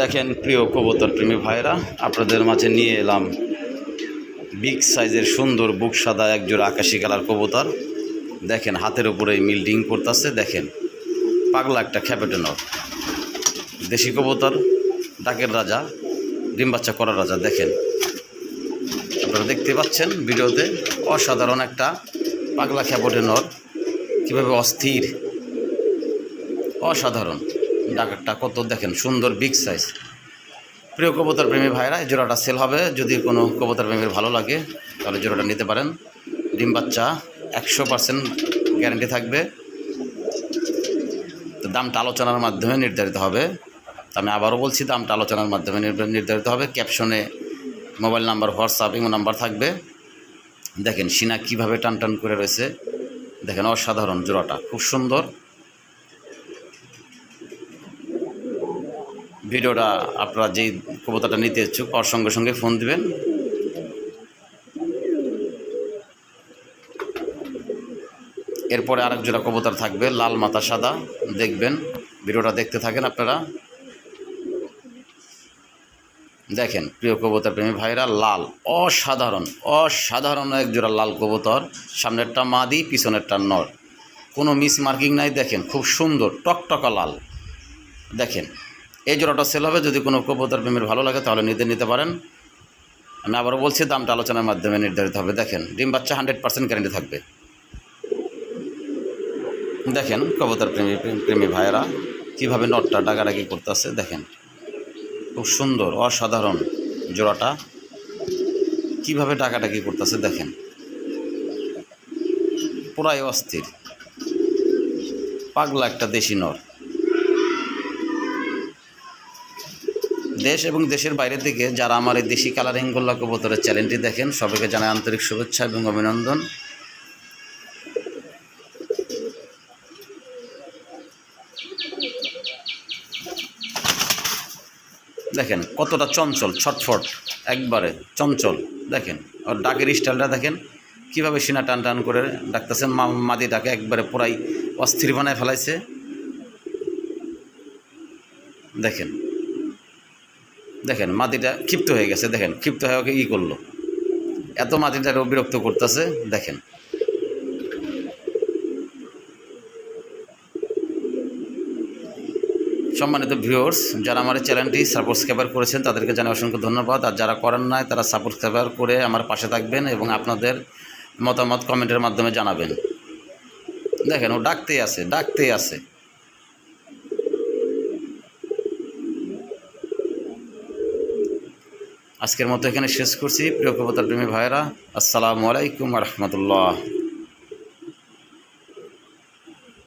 দেখেন প্রিয় কবুতর প্রেমী ভাইরা আপনাদের মাঝে নিয়ে এলাম বিগ সাইজের সুন্দর বুক সাদা একজোড়া আকাশি কালার কবুতর। দেখেন হাতের উপরে মিল্ডিং করতেছে, দেখেন পাগলা একটা খ্যাপেটে নর দেশি কবুতর, ডাকের রাজা, ডিম বাচ্চা করার রাজা, দেখেন। আপনারা দেখতে পাচ্ছেন ভিডিওতে অসাধারণ একটা পাগলা খ্যাপটে নর কীভাবে অস্থির, অসাধারণ। ডাকারটা কত দেখেন, সুন্দর বিগ সাইজ প্রিয় কবুতর প্রেমী ভাইরা, এই জোড়াটা সেল হবে। যদি কোনো কবুতর প্রেমীর ভালো লাগে, তাহলে জোড়াটা নিতে পারেন। ডিম বাচ্চা, একশো পার্সেন্ট গ্যারান্টি থাকবে। তো দামটা আলোচনার মাধ্যমে নির্ধারিত হবে। আমি আবারও বলছি, দামটা আলোচনার মাধ্যমে নির্ধারিত হবে। ক্যাপশনে mobile number WhatsApp imo number থাকবে। দেখেন, সিনা কীভাবে টান টান করে রয়েছে। দেখেন, অসাধারণ জোড়াটা। খুব সুন্দর। ভিডিওটা আপনারা যেই কবতাটা নিতে ইচ্ছুক ওর সঙ্গে সঙ্গে ফোন দিবেন। এরপরে আরেক জোড়া কবুতর থাকবে, লাল মাথা সাদা। দেখবেন, ভিডিওটা দেখতে থাকেন আপনারা। দেখেন, প্রিয় কবুতর প্রেমী ভাইরা, লাল, অসাধারণ অসাধারণ এক জোড়া লাল কবুতর। সামনেরটা মাদি, পিছনেরটা নর। কোনো মিস মার্কিং নাই, দেখেন, খুব সুন্দর, টকটকা লাল। দেখেন এই জোড়াটা সেল হবে। যদি কোনো কবুতর প্রেমের ভালো লাগে, তাহলে নিতে নিতে পারেন। আমি আবারও বলছি, দামটা আলোচনার মাধ্যমে নির্ধারিত হবে। দেখেন, ডিম বাচ্চা হান্ড্রেড পার্সেন্ট গ্যারেন্টি থাকবে। দেখেন কবুতর প্রেমী প্রেমী ভাইয়েরা কীভাবে নটটা ডাকাডাকি করতেছে। দেখেন, খুব সুন্দর, অসাধারণ জোড়াটা কীভাবে ডাকাডাকি করতেছে, দেখেন। পুরাই অস্থির। পাগলা একটা দেশি নর দেশ এবং দেশের বাইরে থেকে যারা আমার এই দেশি কালারিং গোল্লা কবুতরের চ্যানেলটি দেখেন, সবাইকে জানাই আন্তরিক শুভেচ্ছা এবং অভিনন্দন। দেখেন কতটা চঞ্চল, ছটফট, একবারে চঞ্চল, দেখেন। আর ডাকের স্টাইলটা দেখেন, কীভাবে সিনা টান টান করে ডাকতেছেন মাদিটাকে একবারে পুরাই অস্থির বানায় ফেলাইছে। দেখেন দেখেন, মাটিটা ক্ষিপ্ত হয়ে গেছে, দেখেন, ক্ষিপ্ত হয়ে ওকে ই করল। এত মাটিটার বিরক্ত করতেছে, দেখেন। সম্মানিত ভিউয়ার্স যারা আমার চ্যানেলটি সাবস্ক্রাইবার করেছেন, তাদেরকে জানাই অসংখ্য ধন্যবাদ। আর যারা করেন নাই, তারা সাবস্ক্রাইবার করে আমার পাশে থাকবেন এবং আপনাদের মতামত কমেন্টের মাধ্যমে জানাবেন। দেখেন, ও ডাকতেই আছে ডাকতেই আছে। আজকের মতো এখানে শেষ করছি। প্রিয় কবতার প্রেমী ভাইরা আসসালামু আলাইকুম রহমতুল্লাহ।